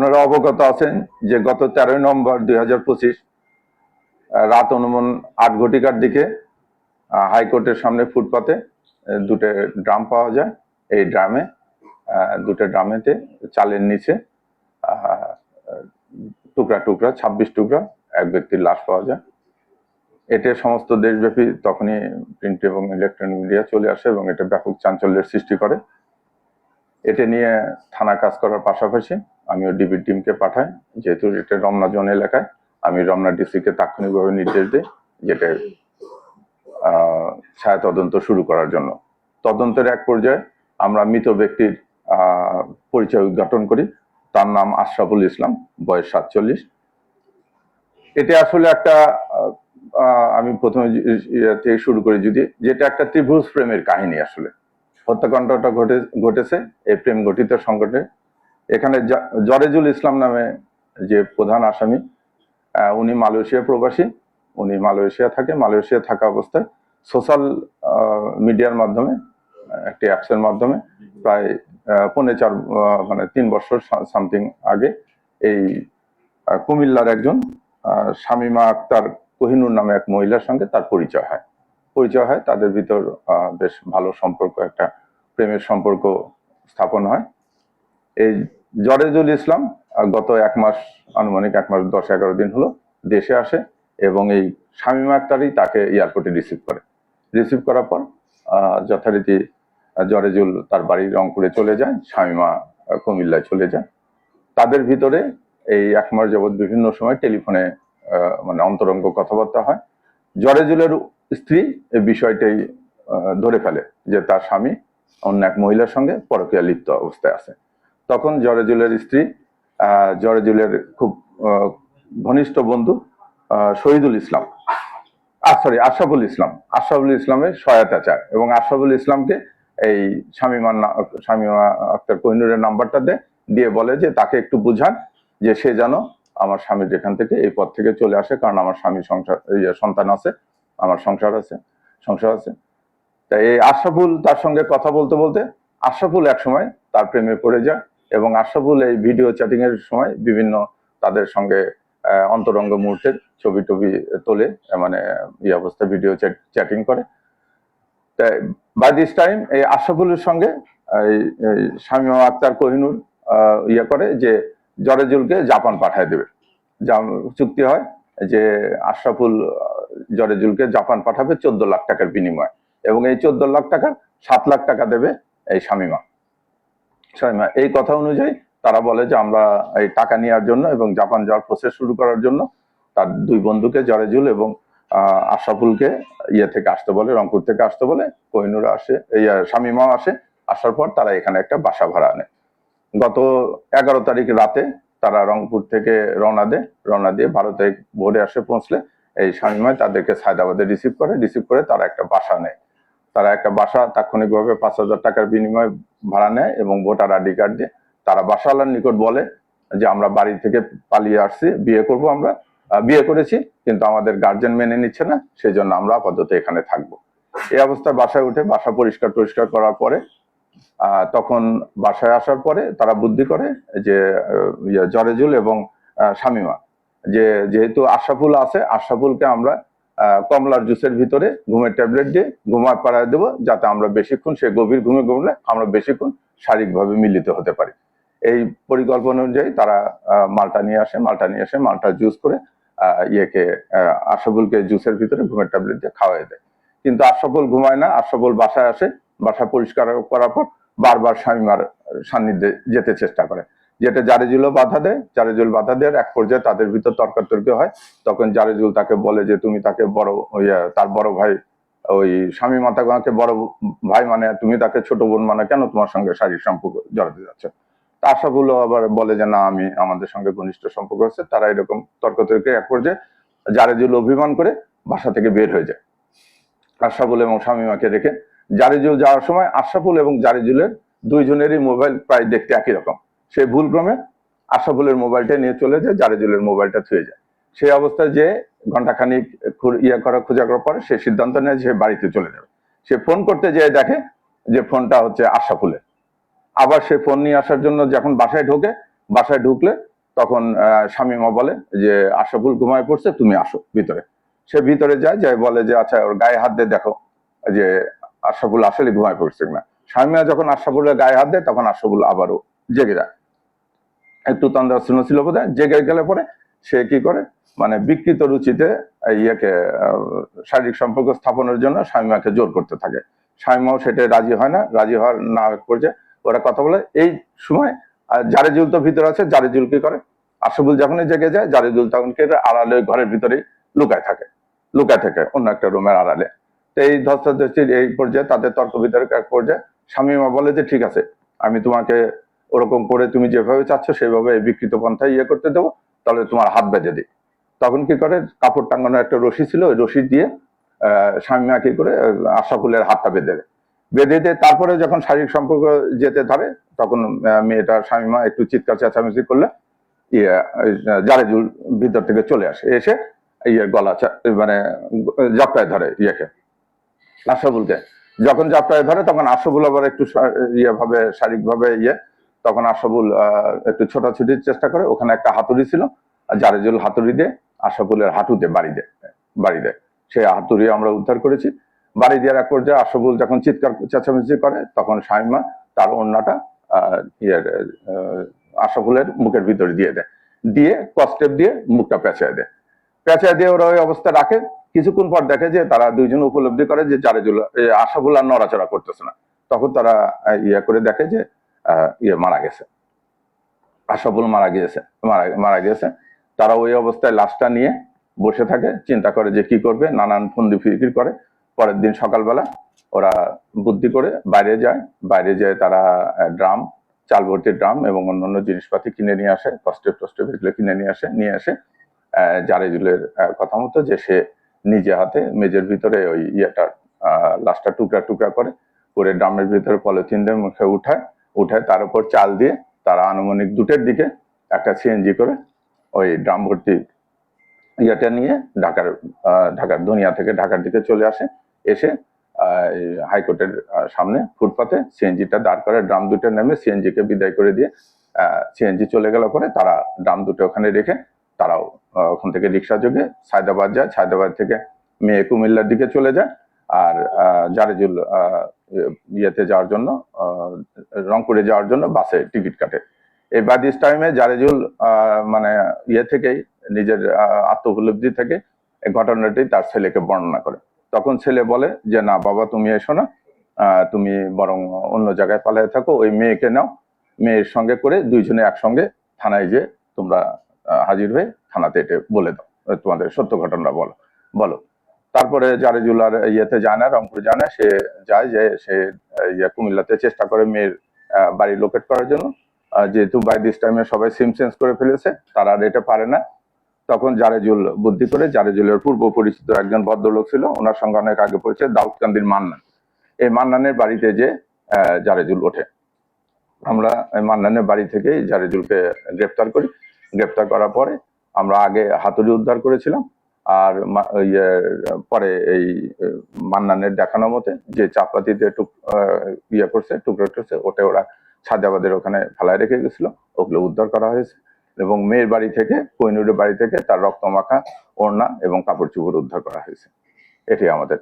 আপনারা অবগত আছেন যে গত তেরোই নভেম্বর দুই হাজার পঁচিশ রাত অনুমান আট ঘটিকার দিকে হাইকোর্টের সামনে ফুটপাতে দুটো ড্রাম পাওয়া যায়। এই ড্রামে দুটো ড্রামেতে চালের নিচে টুকরা টুকরা, ছাব্বিশ টুকরা এক ব্যক্তির লাশ পাওয়া যায়। এতে সমস্ত দেশব্যাপী তখনই প্রিন্ট এবং ইলেকট্রনিক মিডিয়া চলে আসে এবং এটা ব্যাপক চাঞ্চল্যের সৃষ্টি করে। এটা নিয়ে থানা কাজ করার পাশাপাশি আমিও ডিবির টিমকে পাঠাই, যেহেতু এটা রমনা জোন এলাকায়, আমি রমনা ডিস্ট্রিক্টকে তাৎক্ষণিকভাবে নির্দেশ দিই যেটা ছায়া তদন্ত শুরু করার জন্য। তদন্তের এক পর্যায়ে আমরা মৃত ব্যক্তির পরিচয় উদ্ঘাটন করি। তার নাম আশরাফুল ইসলাম, বয়স সাতচল্লিশ। এটা আসলে একটা আমি প্রথমে ইয়ে থেকে শুরু করি যদি, যেটা একটা ত্রিভুজ প্রেমের কাহিনী আসলে। হত্যাকাণ্ডটা ঘটে, ঘটেছে, এই প্রেম গঠিত সংকটে। এখানে জরেজুল ইসলাম নামে যে প্রধান আসামি উনি মালয়েশিয়া প্রবাসী। উনি মালয়েশিয়া থাকে, মালয়েশিয়া থাকা অবস্থায় সোশ্যাল মিডিয়ার মাধ্যমে, একটি অ্যাপসের মাধ্যমে প্রায় পৌনে চার মানে তিন বছর সামথিং আগে এই কুমিল্লার একজন শামীমা আক্তার কোহিনুর নামে এক মহিলার সঙ্গে তার পরিচয় হয়। পরিচয় হয়, তাদের ভিতর বেশ ভালো সম্পর্ক, একটা প্রেমের সম্পর্ক স্থাপন হয়। এই জরেজুল ইসলাম গত এক মাস, আনুমানিক এক মাস, দশ, এগারো দিন হলো, দেশে আসে এবং এই শামীমা আক্তারই তাকে এয়ারপোর্টে রিসিভ করে। রিসিভ করার পর যথারীতি জরেজুল তার বাড়ি রংপুরে চলে যায়, শামীমা কুমিল্লায় চলে যায়। তাদের ভিতরে এই এক মাস যাবৎ বিভিন্ন সময় টেলিফোনে মানে অন্তরঙ্গ কথাবার্তা হয়। জরেজুলের স্ত্রী এই বিষয়টাই ধরে ফেলে যে তার স্বামী অন্য এক মহিলার সঙ্গে পরকীয়া লিপ্ত অবস্থায় আছে। তখন জরেজুলের স্ত্রী জরেজুলের খুব ঘনিষ্ঠ বন্ধু শহীদুল ইসলাম। সরি আশরাফুল ইসলাম। আশরাফুল ইসলামের সহায়তা চায় এবং আশরাফুল ইসলামকে এই শামিমার শামিমা আক্তার কোহিনুরের নাম্বারটা দেয় দিয়ে বলে যে তাকে একটু বুঝান যে সে যেন আমার স্বামী যেখান থেকে এই পথ থেকে চলে আসে, কারণ আমার স্বামী সংসার সন্তান আছে, আমার সংসার আছে সংসার আছে। তাই এই আশরাফুল তার সঙ্গে কথা বলতে বলতে আশরাফুল এক সময় তার প্রেমে পড়ে যায় এবং আশরাফুল এই ভিডিও চ্যাটিং এর সময় বিভিন্ন তাদের সঙ্গে অন্তরঙ্গ মুহূর্তের ছবি টবি তোলে মানে এই অবস্থায় ভিডিও চ্যাটিং করে। তাই বাই দিস টাইম এই আশরাফুলের সঙ্গে শামীমা আক্তার কোহিনুর ইয়ে করে যে জরেজুলকে জাপান পাঠায় দেবে। যা- চুক্তি হয় যে আশরাফুল জরেজুলকে জাপান পাঠাবে চোদ্দ লাখ টাকার বিনিময়ে। এবং এই চোদ্দ লাখ টাকা সাত লাখ টাকা দেবে এই শামিমা। শামিমা এই কথা অনুযায়ী তারা বলে যে আমরা এই টাকা নেওয়ার জন্য এবং জাপান যাওয়ার প্রসেস শুরু করার জন্য তার দুই বন্ধুকে জরেজুল এবং আশরাফুলকে ইয়ে থেকে আসতে বলে রংপুর থেকে আসতে বলে কোহিনুর আসে এই আহ, শামিমাও আসে আসার পর তারা এখানে একটা বাসা ভাড়া আনে। গত এগারো তারিখ রাতে তারা রংপুর থেকে রওনা দেয় রওনা দিয়ে ভারতে ভোরে আসে পৌঁছলে এই শামিমায় তাদেরকে সায়দাবাদে রিসিভ করে রিসিভ করে তারা একটা বাসা নেয়। তারা একটা বাসা তাৎক্ষণিকভাবে পাঁচ হাজার টাকার বিনিময়ে ভাড়া নেয় এবং ভোটার আইডি কার্ড দিয়ে তারা বাসাওয়ালার নিকট বলে যে, আমরা বাড়ি থেকে পালিয়ে আসছি, বিয়ে করব আমরা। বিয়ে করেছি, কিন্তু আমাদের গার্জেন মেনে নিচ্ছে না সেই জন্য আমরা আপাতত এখানে থাকব। এই অবস্থায় বাসায় উঠে বাসা পরিষ্কার টরিষ্কার করার পরে তখন বাসায় আসার পরে তারা বুদ্ধি করে যে জরেজুল এবং শামিমা যে, যেহেতু আশাফুল আছে আশাফুলকে আমরা কমলার জুসের ভিতরে ঘুমের ট্যাবলেট দিয়ে ঘুমায় পাড়ায় দেবো যাতে আমরা বেশিক্ষণ সে গভীর ঘুমে ঘুমলে আমরা বেশিক্ষণ শারীরিকভাবে মিলিত হতে পারি। এই পরিকল্পনা অনুযায়ী তারা মালটা নিয়ে আসে মালটা নিয়ে আসে মালটা জুস করে ইয়েকে আহ, আশরাফুলকে জুসের ভিতরে ঘুমের ট্যাবলেট দিয়ে খাওয়াই দেয়। কিন্তু আশরাফুল ঘুমায় না আশরাফুল বাসায় আসে বাসা পরিষ্কার করার পর বারবার স্বামীমার সান্নিধ্যে যেতে চেষ্টা করে। যেটা জারেজুলও বাধা দেয় জারেজুল বাধা দেওয়ার এক পর্যায়ে তাদের ভিতর তর্কাতর্কি হয়। তখন জারেজুল তাকে বলে যে, তুমি তাকে বড় তার বড় ভাই, ওই স্বামী মাতাকে বড় ভাই মানে তুমি তাকে ছোট বোন মানে কেন তোমার সঙ্গে শারীরিক সম্পর্ক জড়াতে যাচ্ছে? আশাফুলও আবার বলে যে, না, আমি আমাদের সঙ্গে ঘনিষ্ঠ সম্পর্ক আছে তারা এরকম তর্কতর্কি এক পর্যায়ে জারেজুল অভিমান করে বাসা থেকে বের হয়ে যায়। আশরাফুল এবং শামিমাকে রেখে জারিজুল যাওয়ার সময় আশরাফুল এবং জারিজুলের দুইজনেরই মোবাইল প্রায় দেখতে একই রকম। সে ভুলক্রমে আশাফুলের মোবাইলটা নিয়ে চলে যায় জারিজুলের মোবাইলটা থুয়ে যায়। সেই অবস্থায় যে ঘন্টাখানিক ইয়ে করা খোঁজা করার পরে সে সিদ্ধান্ত নেয় যে বাড়িতে চলে যাবে। সে ফোন করতে যেয়ে দেখে যে ফোনটা হচ্ছে আশরাফুলের আবার সে ফোন নিয়ে আসার জন্য যখন বাসায় ঢোকে, বাসায় ঢুকলে তখন শামীমা বলে যে আশাফুল ঘুমায় পড়ছে, তুমি আসো ভিতরে। সে ভিতরে যায় যায় বলে যে আচ্ছা ওর গায়ে হাত দিয়ে দেখো যে আশরাফুল আসলে ঘুমায় পড়ছে কিনা। শামীমা যখন আশাফুলের গায়ে হাত দেয়, তখন আশরাফুল আবারও জেগে যায়। একটু তন্দ্রা ছিল বোধ হয় জেগে গেলে পরে সে কি করে? মানে বিকৃত রুচিতে ইয়েকে শারীরিক সম্পর্ক স্থাপনের জন্য শামীমাকে জোর করতে থাকে। শামীমাও সেটা রাজি হয় না, রাজি হওয়ার না পর্যায়ে ওরা কথা বলে। এই সময় জারেজুল তো ভিতরে আছে, জারেজুল কি করে? আশরাফুল যখনই জেগে যায়, জারেজুল তখন কি? আড়ালে ঘরের ভিতরেই লুকায় থাকে। লুকায় থাকে অন্য একটা রুমের আড়ালে। তো এই ধস্তাধস্তির এই পর্যায়ে, তাদের তর্ক বিতর্ক এক পর্যায়ে, শামীমা বলে যে, ঠিক আছে, আমি তোমাকে ওরকম করে তুমি যেভাবে চাচ্ছ সেভাবে বিকৃত পন্থায় ইয়ে করতে দেবো তাহলে তোমার হাত বেঁধে দিই। তখন কি করে? কাপড় টাঙ্গানো একটা রশি ছিল ওই রশি দিয়ে শামীমা কি করে আহ, আশরাফুলের হাতটা বেঁধে দেয়। বেঁধে দিয়ে তারপরে যখন শারীরিক সম্পর্ক যেতে ধরে তখন মেয়েটা শামীমা একটু চিৎকার চেঁচামেচি করলে ইয়ে জারেজুল ভিতর থেকে চলে আসে। এসে ইয়ের গলা মানে জাপটায় ধরে ইয়েকে। আশরাফুলকে যখন জাপটায় ধরে তখন আশরাফুল আবার একটু ইয়ে ভাবে শারীরিক ভাবে ইয়ে তখন আহ, একটু ছোটাছুটির চেষ্টা করে ওখানে একটা হাতুড়ি ছিল জারেজুল হাতুড়ি দিয়ে আশরাফুলের হাঁটুতে বাড়ি দেয় বাড়ি দেয়। সেই হাতুড়ি আমরা উদ্ধার করেছি। বাড়ি দেওয়ার এক পর্যায়ে আশরাফুল যখন চিৎকার চেঁচামেচি করে তখন শামিমা তার অন্যটা আহ, মুখের ভিতরে দিয়ে দেয়। দিয়ে কস্টেপ দিয়ে মুখটা পেঁচায় দেয়। পেঁচায় দিয়ে ওরা ওই অবস্থা রাখে। কিছুক্ষণ পর দেখে যে তারা দুইজন উপলব্ধি করে যে জারেজুল এ, আশরাফুল আর নড়াচড়া করতেছে না। তখন তারা ইয়ে করে দেখে যে ইয়ে মারা গেছে। আশরাফুল মারা গিয়েছে মারা মারা গিয়েছে। তারা ওই অবস্থায় লাশটা নিয়ে বসে থাকে চিন্তা করে যে কি করবে নানান ফন্দি ফিকির করে। পরের দিন সকালবেলা ওরা বুদ্ধি করে বাইরে যায়। বাইরে যেয়ে তারা ড্রাম চাল ভর্তি ড্রাম এবং অন্যান্য জিনিসপাতি কিনে নিয়ে আসে কষ্টে টস্টে এগুলো কিনে নিয়ে আসে নিয়ে আসে জারেজুলের কথা মতো যে সে নিজে হাতে মেজের ভিতরে ওই ইয়েটা আহ, লাশটা টুকরা টুকরা করে করে ড্রামের ভিতরে পলিথিন দিয়ে মুখে উঠায়। উঠায় তার উপর চাল দিয়ে তারা আনুমানিক দুটের দিকে একটা সিএনজি করে ওই ড্রাম ভর্তি ইয়েটা নিয়ে ঢাকার ঢাকার দুনিয়া থেকে ঢাকার দিকে চলে আসে। এসে হাইকোর্টের সামনে ফুটপাতে সিএনজিটা দাঁড় করে, ড্রাম দুটো নেমে সিএনজি কে বিদায় করে দিয়ে সিএনজি চলে গেল পরে তারা ড্রাম দুটো ওখানে রেখে তারাও ওখান থেকে রিক্সা যোগে সায়দাবাদ যায়। সায়দাবাদ থেকে মেয়ে কুমিল্লার দিকে চলে যায়। আর জারেজুল ইয়েতে যাওয়ার জন্য রংপুরে যাওয়ার জন্য বাসে টিকিট কাটে। এই বাদিস টাইমে জারেজুল মানে ইয়ে থেকেই নিজের আহ, আত্মউপলব্ধি থেকে এই ঘটনাটি তার ছেলেকে বর্ণনা করে। তখন ছেলে বলে যে না বাবা তুমি এসো না। তুমি বরং অন্য জায়গায় পালিয়ে থাকো। ওই মেয়েকে নাও। মেয়ের সঙ্গে করে দুইজনে একসঙ্গে থানায় যে তোমরা হাজির হয়ে থানাতে এটা বলে দাও। তোমাদের সত্য ঘটনা বলো বলো। তারপরে জারেজুল আর ইয়েতে যায় না রংপুর যায় না সে যায় যে সে ইয়ে কুমিল্লাতে চেষ্টা করে মেয়ের বাড়ি লোকেট করার জন্য। যেহেতু বাই দিস টাইমে সবাই সিম চেঞ্জ করে ফেলেছে, তারা আর এটা পারে না। তখন জারেজুল বুদ্ধি করে, জারেজুলের পূর্ব পরিচিত একজন ভদ্রলোক ছিল, ওনার সঙ্গে অনেক আগে পড়েছে দাউদকান্দির মান্নান। এই মান্নানের বাড়িতে যে জারেজুল ওঠে। আমরা মান্নানের বাড়ি থেকে জারেজুলকে গ্রেপ্তার করি। গ্রেপ্তার করার পরে আমরা আগে হাতুড়ি উদ্ধার করেছিলাম। আর ইয়ে, পরে এই মান্নানের দেখানো মতে যে চাপাতিতে টুক ইয়ে করছে টুকরো করছে ওটা ওরা সাজাবাদের ওখানে ফেলায় রেখে গেছিল ওগুলো উদ্ধার করা হয়েছে এবং মেয়ের বাড়ি থেকে কোহিনুরের বাড়ি থেকে তার রক্তমাখা ওড়না এবং কাপড় চুপড় উদ্ধার করা হয়েছে। এটি আমাদের